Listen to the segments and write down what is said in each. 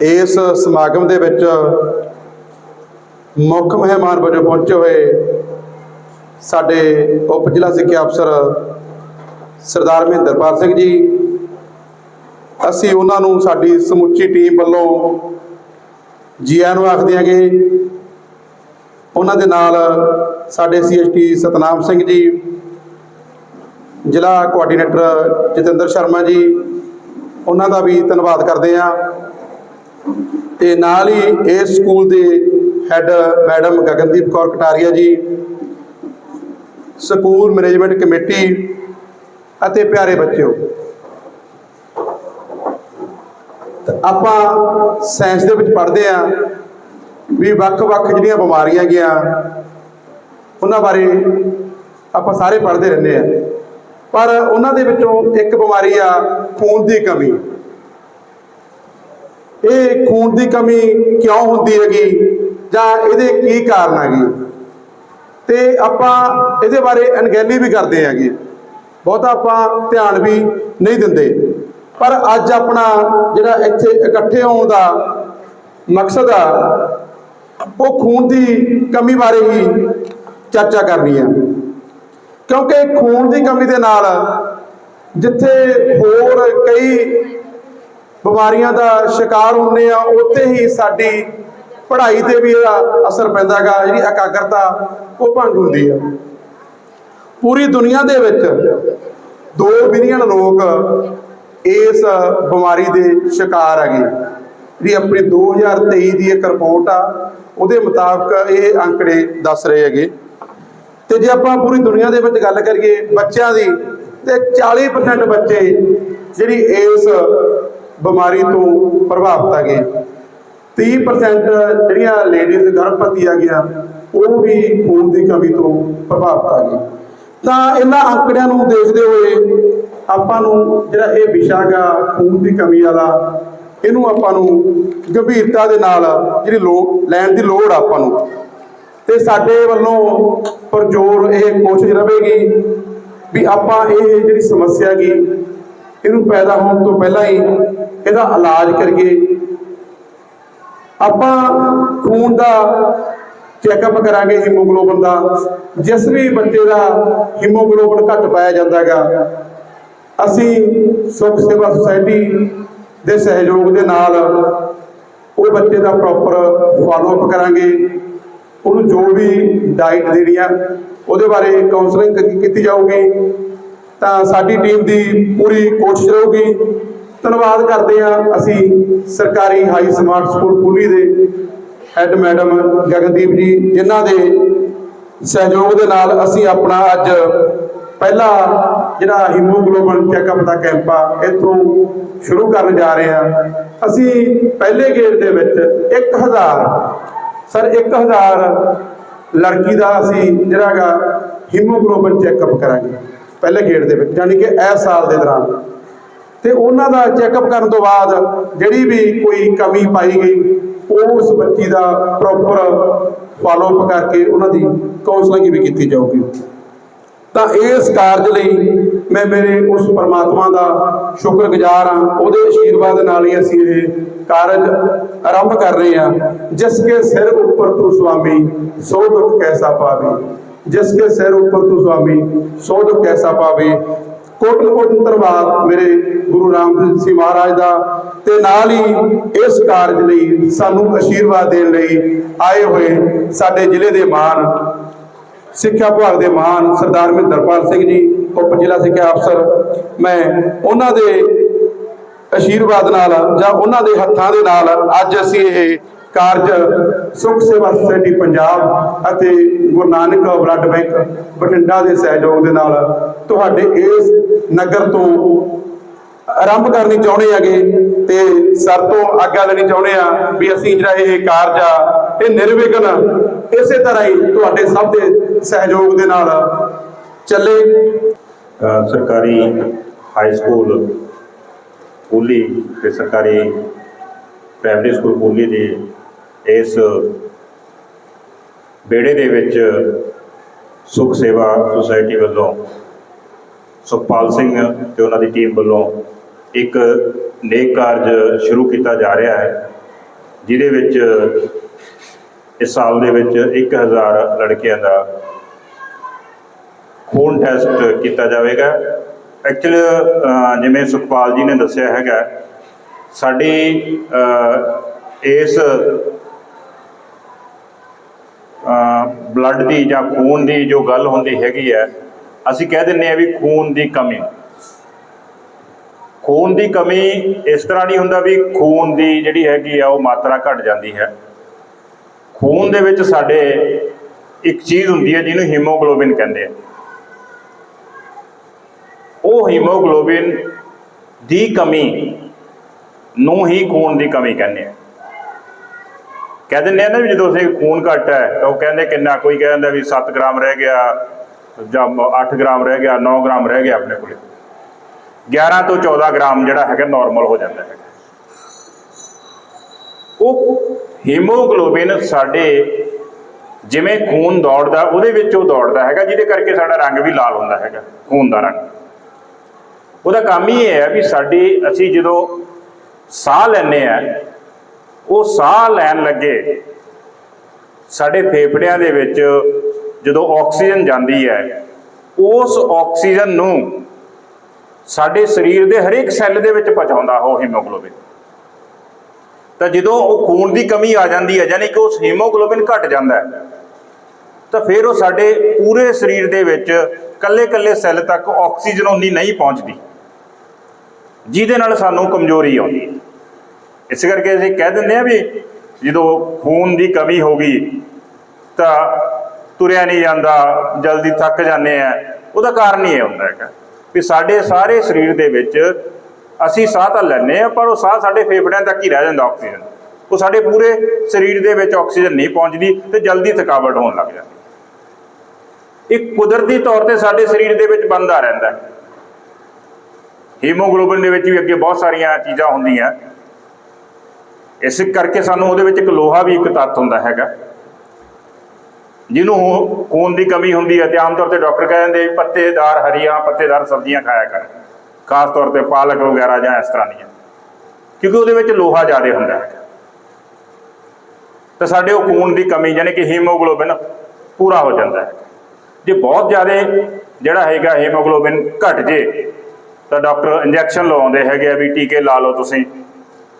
ਇਸ ਸਮਾਗਮ ਦੇ ਵਿੱਚ ਮੁੱਖ ਮਹਿਮਾਨ ਵਜੋਂ ਪਹੁੰਚੇ ਹੋਏ ਸਾਡੇ ਉਪ ਜ਼ਿਲ੍ਹਾ ਸਿੱਖਿਆ ਅਫਸਰ ਸਰਦਾਰ ਮਹਿੰਦਰਪਾਲ ਸਿੰਘ ਜੀ। ਅਸੀਂ ਉਹਨਾਂ ਨੂੰ ਸਾਡੀ ਸਮੁੱਚੀ ਟੀਮ ਵੱਲੋਂ ਜੀ ਆਇਆਂ ਨੂੰ ਆਖਦੇ ਹਾਂਗੇ ਉਹਨਾਂ ਦੇ ਨਾਲ ਸਾਡੇ ਸੀਐਸਟੀ ਸਤਨਾਮ ਸਿੰਘ ਜੀ, ਜ਼ਿਲ੍ਹਾ ਕੋਆਰਡੀਨੇਟਰ ਜਤਿੰਦਰ ਸ਼ਰਮਾ ਜੀ, ਉਹਨਾਂ ਦਾ ਵੀ ਧੰਨਵਾਦ ਕਰਦੇ ਹਾਂ। ਤੇ ਨਾਲ ਹੀ ਇਸ ਸਕੂਲ ਦੇ head madam Gagandeep Kaur Kataria ji, school management committee ਅਤੇ ਪਿਆਰੇ ਬੱਚਿਓ ਆਪਾਂ ਸਾਇੰਸ ਦੇ ਵਿੱਚ ਪੜ੍ਹਦੇ ਆ ਵੀ ਵੱਖ-ਵੱਖ ਜਿਹੜੀਆਂ ਬਿਮਾਰੀਆਂ ਗਿਆ ਉਹਨਾਂ ਬਾਰੇ ਆਪਾਂ ਸਾਰੇ ਪੜ੍ਹਦੇ ਰਹਿੰਦੇ ਆ ਪਰ ਉਹਨਾਂ ਦੇ ਵਿੱਚੋਂ ਇੱਕ ਬਿਮਾਰੀ ਆ, ਖੂਨ ਦੀ ਕਮੀ। ਇਹ ਖੂਨ ਦੀ ਕਮੀ ਕਿਉਂ ਹੁੰਦੀ ਹੈਗੀ? ਜਾਂ ਇਹਦੇ ਕੀ ਕਾਰਨ ਹੈਗੇ? ਤੇ ਆਪਾਂ ਇਹਦੇ ਬਾਰੇ ਅਣਗਹਿਲੀ ਵੀ ਕਰਦੇ ਹੈਗੇ। ਬਹੁਤਾ ਆਪਾਂ ਧਿਆਨ ਵੀ ਨਹੀਂ ਦਿੰਦੇ। ਪਰ ਅੱਜ ਆਪਣਾ ਜਿਹੜਾ ਇੱਥੇ ਇਕੱਠੇ ਹੋਣ ਦਾ ਮਕਸਦ ਆ, ਉਹ ਖੂਨ ਦੀ ਕਮੀ ਬਾਰੇ ਹੀ ਚਰਚਾ ਕਰਨੀ ਹੈ ਕਿਉਂਕਿ ਖੂਨ ਦੀ ਕਮੀ ਦੇ ਨਾਲ ਜਿੱਥੇ ਹੋਰ ਕਈ ਬਿਮਾਰੀਆਂ ਦਾ ਸ਼ਿਕਾਰ ਹੁੰਦੇ ਆ, ਉੱਥੇ ਹੀ ਸਾਡੀ ਪੜ੍ਹਾਈ ਤੇ ਵੀ ਇਹਦਾ ਅਸਰ ਪੈਂਦਾ ਗਾ, ਜਿਹੜੀ ਇਕਾਗਰਤਾ ਉਹ ਭੰਗ ਹੁੰਦੀ ਆ। ਪੂਰੀ ਦੁਨੀਆ ਦੇ ਵਿੱਚ 2 ਬਿਲੀਅਨ ਲੋਕ ਇਸ ਬਿਮਾਰੀ ਦੇ ਸ਼ਿਕਾਰ ਹੈਗੇ। ਜਿਹੜੀ ਆਪਣੀ 2023 ਦੀ ਇੱਕ ਰਿਪੋਰਟ ਆ, ਉਹਦੇ ਮੁਤਾਬਕ ਇਹ ਅੰਕੜੇ ਦੱਸ ਰਹੇ ਹੈਗੇ। ਤੇ ਜੇ ਆਪਾਂ ਪੂਰੀ ਦੁਨੀਆ ਦੇ ਵਿੱਚ ਗੱਲ ਕਰੀਏ ਬੱਚਿਆਂ ਦੀ, ਤੇ 40% ਬੱਚੇ ਜਿਹੜੀ ਇਸ ਬਿਮਾਰੀ ਤੋਂ ਪ੍ਰਭਾਵਿਤ ਹੈਗੇ। 30% ਜਿਹੜੀਆਂ ਲੇਡੀਜ਼ ਗਰਭਵਤੀ ਆ ਗਿਆ ਉਹ ਵੀ ਖੂਨ ਦੀ ਕਮੀ ਤੋਂ ਪ੍ਰਭਾਵਿਤ ਆ ਗਈ ਤਾਂ ਇਹਨਾਂ ਅੰਕੜਿਆਂ ਨੂੰ ਦੇਖਦੇ ਹੋਏ ਆਪਾਂ ਨੂੰ ਜਿਹੜਾ ਇਹ ਵਿਸ਼ਾ ਗਾ ਖੂਨ ਦੀ ਕਮੀ ਵਾਲਾ, ਇਹਨੂੰ ਆਪਾਂ ਨੂੰ ਗੰਭੀਰਤਾ ਦੇ ਨਾਲ ਜਿਹੜੀ ਲੋੜ ਲੈਣ ਦੀ ਲੋੜ ਆ ਆਪਾਂ ਨੂੰ। ਤੇ ਸਾਡੇ ਵੱਲੋਂ ਪਰਜੋਰ ਇਹ ਕੋਸ਼ਿਸ਼ ਰਹੇਗੀ ਵੀ ਆਪਾਂ ਇਹ ਜਿਹੜੀ ਸਮੱਸਿਆ ਗੀ ਇਹਨੂੰ ਪੈਦਾ ਹੋਣ ਤੋਂ ਪਹਿਲਾਂ ਹੀ ਇਹਦਾ ਇਲਾਜ ਕਰੀਏ। ਆਪਾਂ ਖੂਨ ਦਾ ਚੈੱਕਅਪ ਕਰਾਂਗੇ ਹੀਮੋਗਲੋਬਿਨ ਦਾ। ਜਿਸ ਵੀ ਬੱਚੇ ਦਾ ਹੀਮੋਗਲੋਬਿਨ ਘੱਟ ਪਾਇਆ ਜਾਂਦਾ ਹੈਗਾ, ਅਸੀਂ ਸੁਖ ਸੇਵਾ ਸੁਸਾਇਟੀ ਦੇ ਸਹਿਯੋਗ ਦੇ ਨਾਲ ਉਹ ਬੱਚੇ ਦਾ ਪ੍ਰੋਪਰ ਫਾਲੋਅਪ ਕਰਾਂਗੇ। ਉਹਨੂੰ ਜੋ ਵੀ ਡਾਈਟ ਦੇਣੀ ਆ, ਉਹਦੇ ਬਾਰੇ ਕਾਉਂਸਲਿੰਗ ਕੀਤੀ ਜਾਊਗੀ, ਤਾਂ ਸਾਡੀ ਟੀਮ ਦੀ ਪੂਰੀ ਕੋਸ਼ਿਸ਼ ਰਹੂਗੀ। ਧੰਨਵਾਦ ਕਰਦੇ ਆ ਅਸੀਂ ਸਰਕਾਰੀ ਹਾਈ ਸਮਾਰਟ ਸਕੂਲ ਪੂਲੀ ਦੇ ਹੈੱਡ ਮੈਡਮ ਗਗਨਦੀਪ ਜੀ, ਜਿਨ੍ਹਾਂ ਦੇ ਸਹਿਯੋਗ ਦੇ ਨਾਲ ਅਸੀਂ ਆਪਣਾ ਅੱਜ ਪਹਿਲਾ ਜਿਹੜਾ ਹੀਮੋਗਲੋਬਨ ਚੈੱਕਅਪ ਦਾ ਕੈਂਪ ਆ, ਇੱਥੋਂ ਸ਼ੁਰੂ ਕਰਨ ਜਾ ਰਹੇ ਹਾਂ। ਅਸੀਂ ਪਹਿਲੇ ਗੇੜ ਦੇ ਵਿੱਚ 1000 ਸਰ 1000 ਲੜਕੀ ਦਾ ਅਸੀਂ ਜਿਹੜਾ ਹੈਗਾ ਹੀਮੋਗਲੋਬਿਨ ਚੈੱਕਅਪ ਕਰਾਂਗੇ, ਪਹਿਲੇ ਗੇੜ ਦੇ ਵਿੱਚ ਯਾਨੀ ਕਿ ਇਸ ਸਾਲ ਦੇ ਦੌਰਾਨ। ਤੇ ਉਹਨਾਂ ਦਾ ਚੈੱਕਅਪ ਕਰਨ ਤੋਂ ਬਾਅਦ ਜਿਹੜੀ ਵੀ ਕੋਈ ਕਮੀ ਪਾਈ ਗਈ, ਉਹ ਉਸ ਬੱਚੀ ਦਾ ਪ੍ਰੋਪਰ ਫਾਲੋ ਕਰਕੇ ਉਹਨਾਂ ਦੀ ਕਾਉਂਸਲਿੰਗ ਵੀ ਕੀਤੀ ਜਾਊਗੀ। ਤਾਂ ਇਸ ਕਾਰਜ ਲਈ ਮੈਂ ਮੇਰੇ ਉਸ ਪਰਮਾਤਮਾ ਦਾ ਸ਼ੁਕਰਗੁਜ਼ਾਰ ਹਾਂ। ਉਹਦੇ ਆਸ਼ੀਰਵਾਦ ਨਾਲ ਹੀ ਅਸੀਂ ਇਹ ਕਾਰਜ ਆਰੰਭ ਕਰ ਰਹੇ ਹਾਂ। ਜਿਸ ਕੇ ਸਿਰ ਉੱਪਰ ਤੂੰ ਸੁਆਮੀ ਸੋ ਦੁੱਖ ਕੈਸਾ ਪਾਵੇ। ਜਿਸ ਕੇ ਸਿਰ ਉੱਪਰ ਤੂੰ ਸੁਆਮੀ ਸੋ ਦੁੱਖ ਕੈਸਾ ਪਾਵੇ। ਕੋਟਨ ਕੋਟਨ ਧੰਨਵਾਦ ਮੇਰੇ ਗੁਰੂ ਰਾਮਦਾਸ ਜੀ ਮਹਾਰਾਜ ਦਾ ਤੇ ਨਾਲ ਹੀ ਇਸ ਕਾਰਜ ਲਈ ਸਾਨੂੰ ਆਸ਼ੀਰਵਾਦ ਦੇਣ ਲਈ ਆਏ ਹੋਏ ਸਾਡੇ ਜ਼ਿਲ੍ਹੇ ਦੇ ਮਾਨ, ਸਿੱਖਿਆ ਵਿਭਾਗ ਦੇ ਮਹਾਨ ਸਰਦਾਰ ਮਹਿੰਦਰਪਾਲ ਸਿੰਘ ਜੀ, ਉਪ ਜ਼ਿਲ੍ਹਾ ਸਿੱਖਿਆ ਅਫਸਰ, ਮੈਂ ਉਹਨਾਂ ਦੇ ਆਸ਼ੀਰਵਾਦ ਨਾਲ ਜਾਂ ਉਹਨਾਂ ਦੇ ਹੱਥਾਂ ਦੇ ਨਾਲ ਅੱਜ ਅਸੀਂ ਇਹ ਕਾਰਜ ਸੁਖ ਸੇਵਾ ਸੁਸਾਇਟੀ ਪੰਜਾਬ ਅਤੇ ਗੁਰੂ ਨਾਨਕ ਬਲੱਡ ਬੈਂਕ ਬਠਿੰਡਾ ਦੇ ਸਹਿਯੋਗ ਦੇ ਨਾਲ ਤੁਹਾਡੇ ਇਸ ਨਗਰ ਤੋਂ ਆਰੰਭ ਕਰਨੀ ਚਾਹੁੰਦੇ ਹੈਗੇ ਤੇ ਸਰ ਤੋਂ ਆਗਿਆ ਲੈਣੀ ਚਾਹੁੰਦੇ ਆ ਵੀ ਅਸੀਂ ਜਿਹੜਾ ਇਹ ਕਾਰਜ ਆ, ਇਹ ਨਿਰਵਿਘਨ ਇਸੇ ਤਰ੍ਹਾਂ ਹੀ ਤੁਹਾਡੇ ਸਭ ਦੇ ਸਹਿਯੋਗ ਦੇ ਨਾਲ ਚੱਲੇ। ਸਰਕਾਰੀ ਹਾਈ ਸਕੂਲ ਪੂਲੀ ਤੇ ਸਰਕਾਰੀ ਪ੍ਰਾਇਮਰੀ ਸਕੂਲ ਪੂਲੀ ਦੇ ਇਸ ਬੇੜੇ ਦੇ ਵਿੱਚ ਸੁਖ ਸੇਵਾ ਸੁਸਾਇਟੀ ਵੱਲੋਂ ਸੁਖਪਾਲ ਸਿੰਘ ਤੇ ਉਹਨਾਂ ਦੀ ਟੀਮ ਵੱਲੋਂ ਇੱਕ ਨੇਕ ਕਾਰਜ ਸ਼ੁਰੂ ਕੀਤਾ ਜਾ ਰਿਹਾ ਹੈ, ਜਿਹਦੇ ਵਿੱਚ ਇਸ ਸਾਲ ਦੇ ਵਿੱਚ 1000 ਲੜਕਿਆਂ ਦਾ ਖੂਨ ਟੈਸਟ ਕੀਤਾ ਜਾਵੇਗਾ। ਐਕਚੁਅਲ ਜਿਵੇਂ ਸੁਖਪਾਲ ਜੀ ਨੇ ਦੱਸਿਆ ਹੈਗਾ, ਸਾਡੀ ਇਸ ਬਲੱਡ ਦੀ ਜਾਂ ਖੂਨ ਦੀ ਜੋ ਗੱਲ ਹੁੰਦੀ ਹੈਗੀ ਹੈ, ਅਸੀਂ ਕਹਿ ਦਿੰਨੇ ਆ ਵੀ ਖੂਨ ਦੀ ਕਮੀ। ਖੂਨ ਦੀ ਕਮੀ ਇਸ ਤਰ੍ਹਾਂ ਨਹੀਂ ਹੁੰਦਾ ਵੀ ਖੂਨ ਦੀ ਜਿਹੜੀ ਹੈਗੀ ਆ ਉਹ ਮਾਤਰਾ ਘਟ ਜਾਂਦੀ ਹੈ। ਖੂਨ ਦੇ ਵਿੱਚ ਸਾਡੇ ਇੱਕ ਚੀਜ਼ ਹੁੰਦੀ ਹੈ ਜਿਹਨੂੰ ਹੀਮੋਗਲੋਬਿਨ ਕਹਿੰਦੇ ਆ। ਉਹ ਹੀਮੋਗਲੋਬਿਨ ਦੀ ਕਮੀ ਨੂੰ ਹੀ ਖੂਨ ਦੀ ਕਮੀ ਕਹਿੰਦੇ ਆ। ਕਹਿ ਦਿੰਦੇ ਆ ਨਾ ਵੀ ਜਦੋਂ ਅਸੀਂ ਖੂਨ ਘੱਟ ਹੈ, ਤਾਂ ਉਹ ਕਹਿੰਦੇ ਕਿੰਨਾ, ਕੋਈ ਕਹਿੰਦਾ ਵੀ 7 ਗ੍ਰਾਮ ਰਹਿ ਗਿਆ ਜਾਂ 8 ਗ੍ਰਾਮ ਰਹਿ ਗਿਆ 9 ਗ੍ਰਾਮ ਰਹਿ ਗਿਆ ਆਪਣੇ ਕੋਲੇ। 11 ਤੋਂ 14 ਗ੍ਰਾਮ ਜਿਹੜਾ ਹੈਗਾ ਨਾਰਮਲ ਹੋ ਜਾਂਦਾ ਹੈ ਉਹ ਹੀਮੋਗਲੋਬਿਨ ਸਾਡੇ ਜਿਵੇਂ ਖੂਨ ਦੌੜਦਾ, ਉਹਦੇ ਵਿੱਚ ਉਹ ਦੌੜਦਾ ਹੈਗਾ, ਜਿਹਦੇ ਕਰਕੇ ਸਾਡਾ ਰੰਗ ਵੀ ਲਾਲ ਹੁੰਦਾ ਹੈਗਾ, ਖੂਨ ਦਾ ਰੰਗ। ਉਹਦਾ ਕੰਮ ਹੀ ਇਹ ਹੈ ਵੀ ਸਾਡੀ, ਅਸੀਂ ਜਦੋਂ ਸਾਹ ਲੈਂਦੇ ਆ ਉਹ ਸਾਹ ਲੈਣ ਲੱਗੇ। ਸਾਡੇ ਫੇਫੜਿਆਂ ਦੇ ਵਿੱਚ ਜਦੋਂ ਆਕਸੀਜਨ ਜਾਂਦੀ ਹੈ, ਉਸ ਆਕਸੀਜਨ ਨੂੰ ਸਾਡੇ ਸਰੀਰ ਦੇ ਹਰੇਕ ਸੈੱਲ ਦੇ ਵਿੱਚ ਪਹੁੰਚਾਉਂਦਾ ਉਹ ਹੀਮੋਗਲੋਬਿਨ। ਤਾਂ ਜਦੋਂ ਉਹ ਖੂਨ ਦੀ ਕਮੀ ਆ ਜਾਂਦੀ ਹੈ, ਯਾਨੀ ਕਿ ਉਸ ਹੀਮੋਗਲੋਬਿਨ ਘਟ ਜਾਂਦਾ ਹੈ, ਤਾਂ ਫਿਰ ਉਹ ਸਾਡੇ ਪੂਰੇ ਸਰੀਰ ਦੇ ਵਿੱਚ ਕੱਲੇ-ਕੱਲੇ ਸੈੱਲ ਤੱਕ ਆਕਸੀਜਨ ਉਨੀ ਨਹੀਂ ਪਹੁੰਚਦੀ। ਜਿਹਦੇ ਨਾਲ ਸਾਨੂੰ ਕਮਜ਼ੋਰੀ ਆਉਂਦੀ। ਇਸ ਕਰਕੇ ਅਸੀਂ ਕਹਿ ਦਿੰਦੇ ਆ ਵੀ ਜਦੋਂ ਖੂਨ ਦੀ ਕਮੀ ਹੋ ਗਈ ਤਾਂ ਤੁਰਿਆ ਨਹੀਂ ਜਾਂਦਾ, ਜਲਦੀ ਥੱਕ ਜਾਂਦੇ ਆ ਉਹਦਾ ਕਾਰਨ ਹੀ ਇਹ ਹੁੰਦਾ ਹੈਗਾ ਵੀ ਸਾਡੇ ਸਾਰੇ ਸਰੀਰ ਦੇ ਵਿੱਚ ਅਸੀਂ ਸਾਹ ਤਾਂ ਲੈਂਦੇ ਆ ਪਰ ਉਹ ਸਾਹ ਸਾਡੇ ਫੇਫੜਿਆਂ ਤੱਕ ਹੀ ਰਹਿ ਜਾਂਦਾ ਆਕਸੀਜਨ। ਉਹ ਸਾਡੇ ਪੂਰੇ ਸਰੀਰ ਦੇ ਵਿੱਚ ਆਕਸੀਜਨ ਨਹੀਂ ਪਹੁੰਚਦੀ ਤੇ ਜਲਦੀ ਥਕਾਵਟ ਹੋਣ ਲੱਗ ਜਾਂਦੀ ਇਹ ਕੁਦਰਤੀ ਤੌਰ ਤੇ ਸਾਡੇ ਸਰੀਰ ਦੇ ਵਿੱਚ ਬੰਦਾ ਰਹਿੰਦਾ ਹੈ। ਹੀਮੋਗਲੋਬਿਨ ਦੇ ਵਿੱਚ ਵੀ ਅੱਗੇ ਬਹੁਤ ਸਾਰੀਆਂ ਚੀਜ਼ਾਂ ਹੁੰਦੀਆਂ। ਇਸ ਕਰਕੇ ਸਾਨੂੰ ਉਹਦੇ ਵਿੱਚ ਇੱਕ ਲੋਹਾ ਵੀ ਇੱਕ ਤੱਤ ਹੁੰਦਾ ਹੈਗਾ। ਜਿਹਨੂੰ ਖੂਨ ਦੀ ਕਮੀ ਹੁੰਦੀ ਹੈ ਤੇ ਆਮ ਤੌਰ ਤੇ ਡਾਕਟਰ ਕਹਿੰਦੇ ਵੀ ਪੱਤੇਦਾਰ ਹਰੀਆਂ, ਪੱਤੇਦਾਰ ਸਬਜ਼ੀਆਂ ਖਾਇਆ ਕਰ। ਖਾਸ ਤੌਰ ਤੇ ਪਾਲਕ ਵਗੈਰਾ ਜਾਂ ਇਸ ਤਰ੍ਹਾਂ ਦੀਆਂ। ਕਿਉਂਕਿ ਉਹਦੇ ਵਿੱਚ ਲੋਹਾ ਜ਼ਿਆਦਾ ਹੁੰਦਾ ਹੈ। ਤਾਂ ਸਾਡੇ ਉਹ ਖੂਨ ਦੀ ਕਮੀ ਯਾਨੀ ਕਿ ਹੀਮੋਗਲੋਬਿਨ ਪੂਰਾ ਹੋ ਜਾਂਦਾ ਹੈ। ਜੇ ਬਹੁਤ ਜ਼ਿਆਦਾ ਜਿਹੜਾ ਹੈਗਾ ਹੀਮੋਗਲੋਬਿਨ ਘਟ ਜੇ, ਤਾਂ ਡਾਕਟਰ ਇੰਜੈਕਸ਼ਨ ਲਵਾਉਂਦੇ ਹੈਗੇ ਆ ਵੀ ਟੀਕੇ ਲਾ ਲਓ ਤੁਸੀਂ।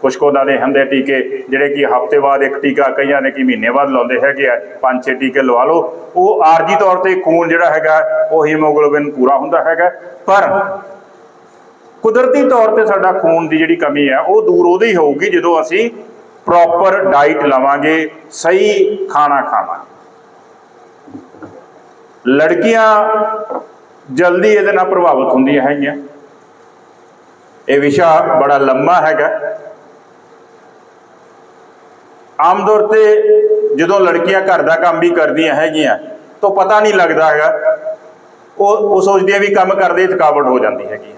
ਕੁਝ ਕੋਦਾਂ ਦੇ ਹੁੰਦੇ ਟੀਕੇ, ਜਿਹੜੇ ਕਿ ਹਫ਼ਤੇ ਬਾਅਦ ਇੱਕ ਟੀਕਾ, ਕਈਆਂ ਨੇ ਕਿ ਮਹੀਨੇ ਬਾਅਦ ਲਾਉਂਦੇ ਹੈਗੇ ਆ, ਪੰਜ ਛੇ ਟੀਕੇ ਲਵਾ ਲਓ। ਉਹ ਆਰਜੀ ਤੌਰ ਤੇ ਖੂਨ ਜਿਹੜਾ ਹੈਗਾ, ਉਹ ਹੀਮੋਗਲੋਬਿਨ ਪੂਰਾ ਹੁੰਦਾ ਹੈਗਾ। ਪਰ ਕੁਦਰਤੀ ਤੌਰ ਤੇ ਸਾਡਾ ਖੂਨ ਦੀ ਜਿਹੜੀ ਕਮੀ ਹੈ ਉਹ ਦੂਰ ਉਹਦੀ ਹੋਊਗੀ ਜਦੋਂ ਅਸੀਂ ਪ੍ਰੋਪਰ ਡਾਈਟ ਲਵਾਂਗੇ, ਸਹੀ ਖਾਣਾ ਖਾਵਾਂਗੇ। ਲੜਕੀਆਂ ਜਲਦੀ ਇਹਦੇ ਨਾਲ ਪ੍ਰਭਾਵਿਤ ਹੁੰਦੀਆਂ ਹੈਗੀਆਂ। ਇਹ ਵਿਸ਼ਾ ਬੜਾ ਲੰਮਾ ਹੈਗਾ। ਆਮ ਤੌਰ ਤੇ ਜਦੋਂ ਲੜਕੀਆਂ ਘਰ ਦਾ ਕੰਮ ਵੀ ਕਰਦੀਆਂ ਹੈਗੀਆਂ, ਤਾਂ ਪਤਾ ਨਹੀਂ ਲੱਗਦਾ ਹੈਗਾ। ਉਹ ਉਹ ਸੋਚਦੀਆਂ ਵੀ ਕੰਮ ਕਰਦੇ ਥਕਾਵਟ ਹੋ ਜਾਂਦੀ ਹੈਗੀ। ਹੈ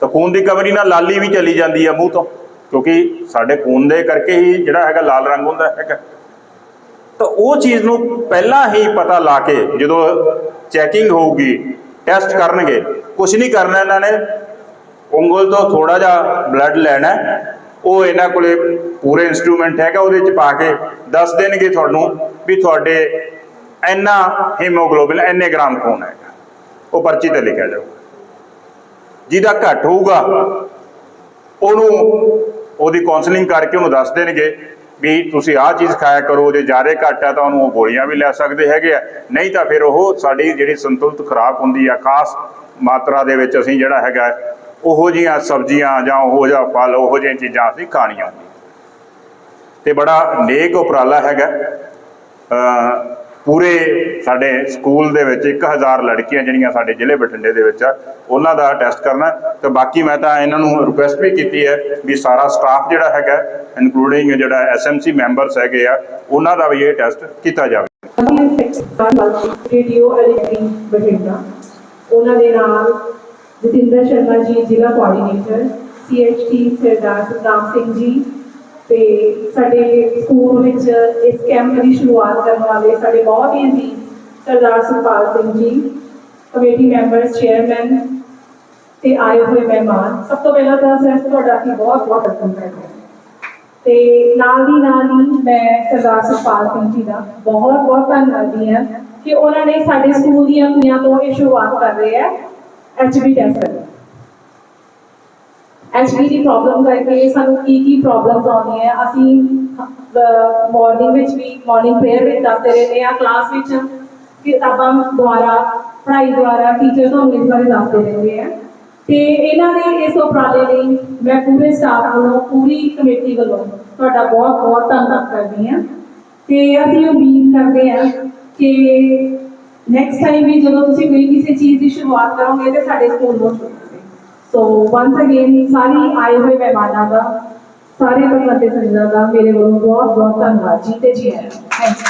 ਤਾਂ ਖੂਨ ਦੀ ਕਮਰੀ ਨਾਲ ਲਾਲੀ ਵੀ ਚਲੀ ਜਾਂਦੀ ਹੈ ਮੂੰਹ ਤੋਂ, ਕਿਉਂਕਿ ਸਾਡੇ ਖੂਨ ਦੇ ਕਰਕੇ ਹੀ ਜਿਹੜਾ ਹੈਗਾ ਲਾਲ ਰੰਗ ਹੁੰਦਾ ਹੈਗਾ। ਤਾਂ ਉਹ ਚੀਜ਼ ਨੂੰ ਪਹਿਲਾਂ ਹੀ ਪਤਾ ਲਾ ਕੇ ਜਦੋਂ ਚੈਕਿੰਗ ਹੋਊਗੀ, ਟੈਸਟ ਕਰਨਗੇ ਕੁਝ ਨਹੀਂ ਕਰਨਾ ਇਹਨਾਂ ਨੇ। ਉਂਗਲ ਤੋਂ ਥੋੜਾ ਜਿਹਾ ਬਲੱਡ ਲੈਣਾ ਉਹ ਇਹਨਾਂ ਕੋਲੇ ਪੂਰੇ ਇਨਸਟਰੂਮੈਂਟ ਹੈਗਾ, ਉਹਦੇ ਚ ਪਾ ਕੇ ਦੱਸ ਦੇਣਗੇ ਤੁਹਾਨੂੰ ਵੀ ਤੁਹਾਡੇ ਇੰਨਾ ਹੀਮੋਗਲੋਬਿਨ ਇੰਨੇ ਗ੍ਰਾਮ ਖੂਨ ਹੈਗਾ। ਉਹ ਪਰਚੀ ਤੇ ਲਿਖਿਆ ਜਾਊਗਾ ਜਿਹਦਾ ਘੱਟ ਹੋਊਗਾ, ਉਹਨੂੰ, ਉਹਦੀ ਕਾਉਂਸਲਿੰਗ ਕਰਕੇ ਉਹਨੂੰ ਦੱਸ ਦੇਣਗੇ ਵੀ ਤੁਸੀਂ ਆਹ ਚੀਜ਼ ਖਾਇਆ ਕਰੋ ਜੇ ਜ਼ਿਆਦਾ ਘੱਟ ਆ, ਤਾਂ ਉਹਨੂੰ ਉਹ ਗੋਲੀਆਂ ਵੀ ਲੈ ਸਕਦੇ ਹੈਗੇ ਆ। ਨਹੀਂ ਤਾਂ ਫਿਰ ਉਹ ਸਾਡੀ ਜਿਹੜੀ ਸੰਤੁਲਤ ਖਰਾਬ ਹੁੰਦੀ ਆ, ਖਾਸ ਮਾਤਰਾ ਦੇ ਵਿੱਚ ਅਸੀਂ ਜਿਹੜਾ ਹੈਗਾ ਉਹੋ ਜੀਆਂ ਸਬਜ਼ੀਆਂ ਜਾਂ ਉਹੋ ਜਿਹਾ ਫਲ, ਉਹੋ ਜਿਹੀਆਂ ਚੀਜ਼ਾਂ ਅਸੀਂ ਖਾਣੀਆਂ। ਹੁੰਦੀਆਂ ਤੇ ਬੜਾ ਨੇਕ ਉਪਰਾਲਾ ਹੈਗਾ। ਪੂਰੇ ਸਾਡੇ ਸਕੂਲ ਦੇ ਵਿੱਚ 1000 ਲੜਕੀਆਂ ਜਿਹੜੀਆਂ ਸਾਡੇ ਜ਼ਿਲ੍ਹੇ ਬਠਿੰਡੇ ਦੇ ਵਿੱਚ ਆ, ਉਹਨਾਂ ਦਾ ਟੈਸਟ ਕਰਨਾ ਤੇ ਬਾਕੀ ਮੈਂ ਤਾਂ ਇਹਨਾਂ ਨੂੰ ਰਿਕੁਐਸਟ ਵੀ ਕੀਤੀ ਹੈ ਵੀ ਸਾਰਾ ਸਟਾਫ ਜਿਹੜਾ ਹੈਗਾ ਇਨਕਲੂਡਿੰਗ ਜਿਹੜਾ ਐਸਐਮਸੀ ਮੈਂਬਰਸ ਹੈਗੇ ਆ, ਉਹਨਾਂ ਦਾ ਵੀ ਇਹ ਟੈਸਟ ਕੀਤਾ ਜਾਵੇ। ਰੇਡੀਓ ਐਲੀਟਿੰਗ ਬਠਿੰਡਾ ਉਹਨਾਂ ਦੇ ਨਾਲ ਜਤਿੰਦਰ ਸ਼ਰਮਾ ਜੀ, ਜ਼ਿਲ੍ਹਾ ਕੋਆਰਡੀਨੇਟਰ ਸੀਐਚਟੀ ਸਰਦਾਰ ਸਤਨਾਮ ਸਿੰਘ ਜੀ ਤੇ ਸਾਡੇ ਸਕੂਲ ਵਿੱਚ ਇਸ ਕੈਂਪ ਦੀ ਸ਼ੁਰੂਆਤ ਕਰਨ ਵਾਲੇ ਸਾਡੇ ਬਹੁਤ ਹੀ ਅਜ਼ੀਜ਼ ਸਰਦਾਰ Sukhpal Singh ji committee members chairman ਤੇ ਆਏ ਹੋਏ ਮਹਿਮਾਨ। ਸਭ ਤੋਂ ਪਹਿਲਾਂ ਤਾਂ ਸਰ ਤੁਹਾਡਾ ਅਸੀਂ ਬਹੁਤ ਬਹੁਤ ਵੈਲਕਮ ਕਰਦੇ ਹਾਂ। ਤੇ ਨਾਲ ਦੀ ਨਾਲ ਹੀ ਮੈਂ ਸਰਦਾਰ ਸੁਖਪਾਲ ਸਿੰਘ ਜੀ ਦਾ ਬਹੁਤ ਬਹੁਤ ਧੰਨਵਾਦੀ ਹਾਂ ਕਿ ਉਹਨਾਂ ਨੇ ਸਾਡੇ ਸਕੂਲ ਦੀਆਂ ਕੁੜੀਆਂ ਤੋਂ ਇਹ ਸ਼ੁਰੂਆਤ ਕਰ ਰਹੇ ਹੈ ਐਚਬੀ ਟੈਸਟ ਐਚਬੀ ਦੀ ਪ੍ਰੋਬਲਮ ਕਰਕੇ ਸਾਨੂੰ ਕੀ ਕੀ ਪ੍ਰੋਬਲਮਸ ਆਉਂਦੀਆਂ। ਅਸੀਂ ਮਾਰਨਿੰਗ ਵਿੱਚ ਵੀ ਮਾਰਨਿੰਗ ਪ੍ਰੇਅਰ ਵਿੱਚ ਦੱਸਦੇ ਰਹਿੰਦੇ ਆ ਕਲਾਸ ਵਿੱਚ ਕਿਤਾਬਾਂ ਦੁਆਰਾ, ਪੜ੍ਹਾਈ ਦੁਆਰਾ ਟੀਚਰ ਤੁਹਾਨੂੰ ਇਸ ਬਾਰੇ ਦੱਸਦੇ ਰਹਿੰਦੇ ਆ। ਤੇ ਇਹਨਾਂ ਦੇ ਇਸ ਉਪਰਾਲੇ ਲਈ ਮੈਂ ਪੂਰੇ ਸਟਾਫ ਵੱਲੋਂ, ਪੂਰੀ ਕਮੇਟੀ ਵੱਲੋਂ ਤੁਹਾਡਾ ਬਹੁਤ ਬਹੁਤ ਧੰਨਵਾਦ ਕਰਦੀ ਹਾਂ। ਤੇ ਅਸੀਂ ਉਮੀਦ ਕਰਦੇ ਹਾਂ ਕਿ ਨੈਕਸਟ ਟਾਈਮ ਵੀ ਜਦੋਂ ਤੁਸੀਂ ਕੋਈ ਕਿਸੇ ਚੀਜ਼ ਦੀ ਸ਼ੁਰੂਆਤ ਕਰੋਗੇ ਤੇ ਸਾਡੇ ਸਕੂਲ ਨੂੰ ਸੋ ਵਾਂਸ ਅਗੇਨ ਸਾਰੀ ਆਏ ਹੋਏ ਮਹਿਮਾਨਾਂ ਦਾ, ਸਾਰੇ ਪਰਮਤੇ ਸੰਗਤਾਂ ਦਾ, ਮੇਰੇ ਵੱਲੋਂ ਬਹੁਤ ਬਹੁਤ ਧੰਨਵਾਦ ਜੀ ਤੇ ਜੀ ਆਇਆਂ ਥੈਂਕ